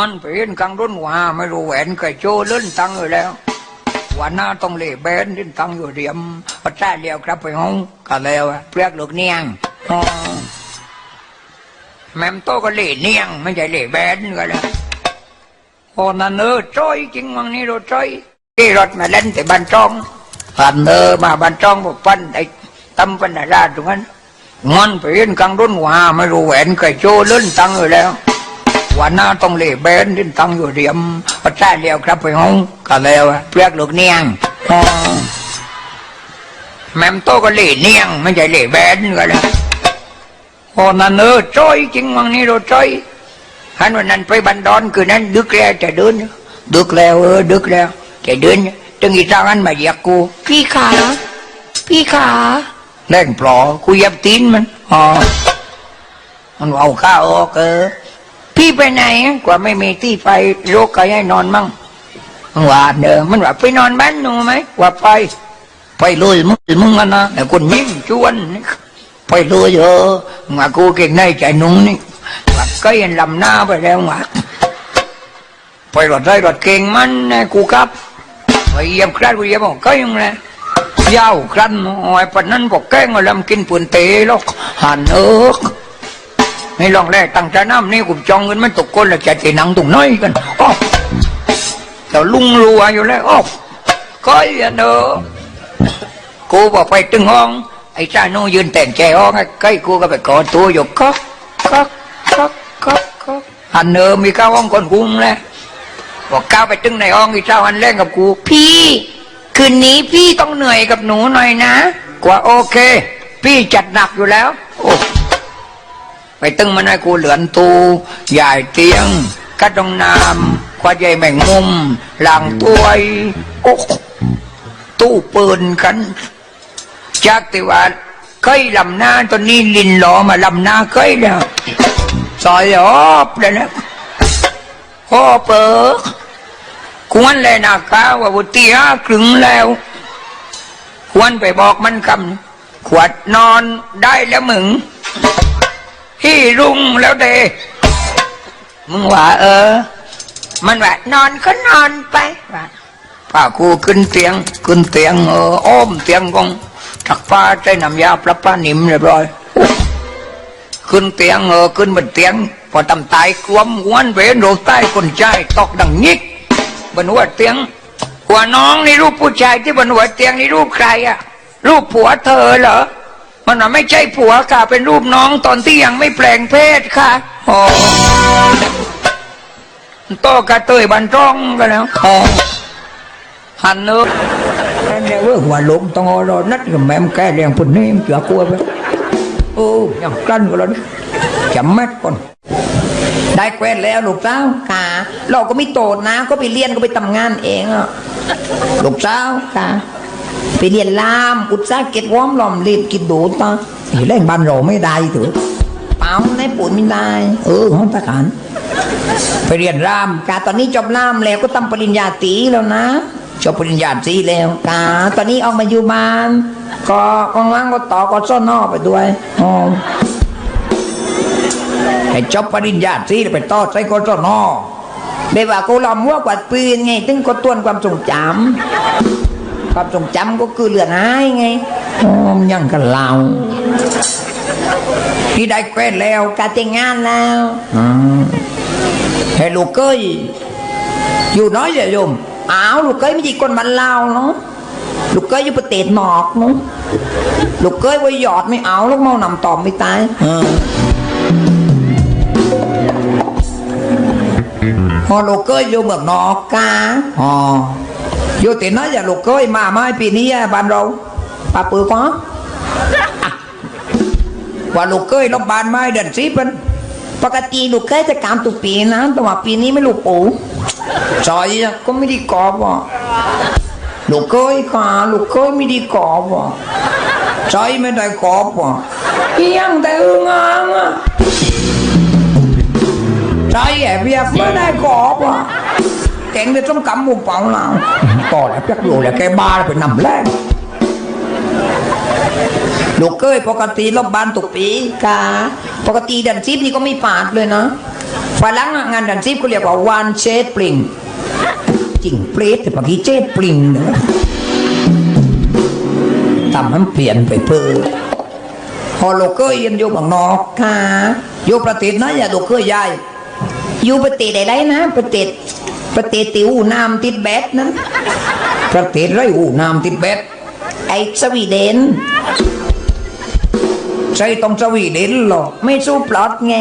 มันไปเห็นกลางรุ่นว่าไม่รู้แหวนเคยโจเล่นตังอยู่แล้ววันหน้าต้องเล่แบนเล่นตังอยู่เดียมพอใช้เดียวครับไปห้องก็แล้วเปลือกลูกเนียงแม่มโตก็เล่เนียง ไม่ใช่เล่แบนก็แล้วโอ้นั่นเออจ้อยจริงวังนี้เราจ้อยที่รถมาเล่นแต่บ้านจ้องผ่านเออมาบ้านจ้องบอกปั้นไอ้ตำปันราตรงนั้นมันไปเห็นกลางรุ่นว่าไม่รู้แหวนเคยโจเล่นตังอยู่แล้ว วันหน้าต้องเล่แบนดิ้นตังอยู่เดียมพอใช้เดียวครับไปห้องก็แล้วอะเปลือกลูกเนียงอ๋อแม่มโตก็เล่เนียงไม่ใช่เล่แบนก็แล้วโอ้นั่นเออจ้อยจริงวังนี้เราจ้อยฮันวันนั้นไปบันดอนคืนนั้นดึกแล้วจะเดินดึกแล้วเออดึกแล้วจะเดินตึงอีทางนั้นมาเหยียกกูพี่ขาพี่ขาแรงปลอกูเหยับตีนมันอ๋อมันเอาข้าวออกเออ พี่ไปไหนอะกว่าไม่มีที่ไปโรคก็ให้นอนมั่งว่าเด้อมันว่าไปนอนบ้านหนูไหมว่าไป ไปเลยมึงมึงอะนะแต่คนยิ้มชวนไปเลยเออมากูเก่งในใจหนุ่งนี่ว่าก็ยันลำหน้าไปแล้วว่าไปรถได้รถเก่งมันนะกูครับไปเยี่ยมครัดกูเยี่ยมบอกก็ยังไงยาวครันโอ้ยปนนั้นบอกแกล้งมาลำกินปุ่นเตะหรอกหันเออ ให้ลองแรกตั้งใจน้ำนี่กูจองเงินมันตกก้นแล้วจะเจนังตรงน้อยกันอ๋อแต่ลุงรัวอยู่แล้วอ๋อก็อย่าเนอะกูบอกไปตึงห้อง ไอ้ชาโนยืนแต่งแจห้องไอ้ใกล้กูก็ไปกอดตัวอยู่ก็ก็ก็ก็ก็หันเนอมีข้าวห้องคนกุ้งแล้วบอกก้าวไปตึงในห้องไอ้เจ้าอันเล่นกับกู พี่ คืนนี้พี่ต้องเหนื่อยกับหนูหน่อยนะกว่าโอเค พี่จัดหนักอยู่แล้ว โอ้ ตึงมันให้กูเหลือนตูใหญ่เตียงกัดดองน้ำควายใหญ่แมงมุมหลังตัวยโอ้ตู้ปืนกันจากติว่าเคยลำหน้าตอนนี้ลินหลอมาลำหน้าเคยแล้วซอยอบเลยนะโอ้เปิกควรเลยนะคะว่าบุตรีห้าครึ่งแล้ว ควรไปบอกมันคำขวดนอนได้แล้วมึง ที่รุ่งแล้วเดมึงว่าเออ มันว่านอนก็นอนไปว่าป้ากูขึ้นเตียงขึ้นเตียงเอออ้อมเตียงกองถักป้าใช้น้ำยาปลาป้านิ่มเรียบร้อยขึ้นเตียงเออขึ้นบนเตียง พอตำตายกลวมหวนเวนโรใต้คนใจตอกดังยิกบนหัวเตียง หัวน้องนี่รูปผู้ชายที่บนหัวเตียงนี่รูปใครอะรูปผัวเธอเหรอ มันว่าไม่ใช่ผัวค่ะ เป็นรูปน้องตอนที่ยังไม่แปลงเพศค่ะโอ้โตกระเตยบันจ้องกันแล้วโอ้หันเนื้อเนี่ยเว้ยหัวหลงต้องเอารอนัดกับแม่มแกเลี้ยงปุ่นนี่เจือกลัวไปโอ้ยังกลั้นกันแล้วนี่จำแม็ดก่อนได้แควนแล้วลูกสาวค่ะ เราก็ไม่โตดนะ ก็ไปเรียนก็ไปทำงานเองอะลูกสาวค่ะ ไปเรียนลาม อุตสาหเก็ตวอมหลอมรีบกินดูดตาอเล่นบ้านเราไม่ได้ถือเปล่าในปุ่นไม่ได้ เออห้องทหารไปเรียนรามกาตอนนี้จบลามแล้วก็ทำปริญญาตรีแล้วนะจบปริญญาตรีแล้วกาตอนนี้ออกมาอยู่บ้าน ก็ว่างก็ต่อก็ซ่อนนอกไปด้วยอ๋อให้จบปริญญาตรีไปต่อใส่กศนแบบว่ากูลอมวัวกวาดปืนไงตึงก็ตวนความทรงจำ ความทรงจำก็คือเหลือหายไงอ๋อมันยังกันเราที่ได้แควนแล้วการแต่งงานแล้วอืมให้ลูกเก้ยอยู่น้อยอย่าโยมอ้าวลูกเก้ยไม่ใช่คนมันลาวเนาะลูกเก้ยอยู่ประเทศนอกเนาะลูกเก้ยไว้หยอดไม่เอาลูกเมานำตอมไม่ตายเออพอลูกเก้ยอยู่เมืองนอกกาอ๋อ อยู่ที่ไหนอย่าลูกเก้ยมาไหมปีนี้อะบ้านเราปาปือก็ว่าลูกเก้ยรบบานไม้เดือนสิบเป็นปกติลูกเก้ยจะกามตุกปีนะแต่ว่าปีนี้ไม่ลูกปู่ซอยอะก็ไม่ได้กอบอะลูกเก้ยค่ะลูกเก้ยไม่ได้กอบอะซอยไม่ได้กอบอะเพียงแต่อึ้งอ่างอะซอยแอบเบียบไม่ได้กอบอะ แกงได้ต้องกำหมูเปล่าเราต่อแล้วเปียกอยู่แล้วแกบ้าแล้วไปนำแรกลูกเก้ยปกติรบบานตุกปีกาปกติเดือนสิบนี่ก็ไม่ปาดเลยนะฝรั่งอะงานดันซิปเขาเรียกว่าวันเชดปริงจริงเปรตแต่ปากกี้เจดปริงนะทำให้มันเปลี่ยนไปเพื่อพอโลกเกอร์ยันอยู่บางนอกค่ะอยู่ประเทศนะอย่าโลกเกอร์ใหญ่อยู่ประเทศอะไรนะ ประเทศ ประเทศติวน้ำติดแบดนั้น ประเทศไรอูน้ำติดแบดไอ้สวีเดนใช่ต้องสวีเดนหรอกไม่สู้ปลอดไง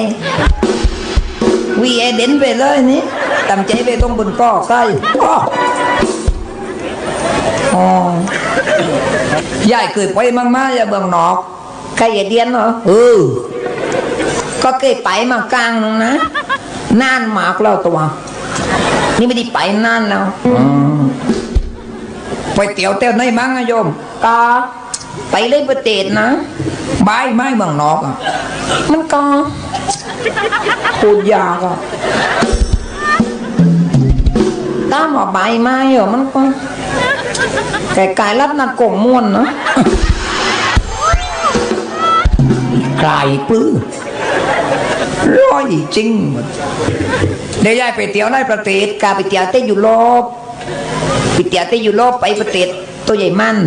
วีเอเดนไปเลยนี่ตำใจไปตรงบนก้อใส่อ้ยายเคยไปมากๆอย่าเบืองนอกใครอย่าเดียนเหรอเออก็เคยไปมากลางนึงนะนานมากแล้วตัว นี่ไม่ได้ไปนานแล้วอืมไปเตี๋ยวเต้วไหนมั้งอะโยมกาไปเลยประเทศนะบายไม่เมืองนอกอะมันก็พูดยากอะตามว่าใบไม้เหรอมันก็ไก่ไก่รับนัดกงม่วนเนาะไก่ปื้อ ร้อยจริงหมดเดี๋ยวยายไปเที่ยวในประเทศกาไปเที่ยวเต้ยุโรปไปเที่ยวเต้ยุโรปไปประเทศตัวใหญ่มัน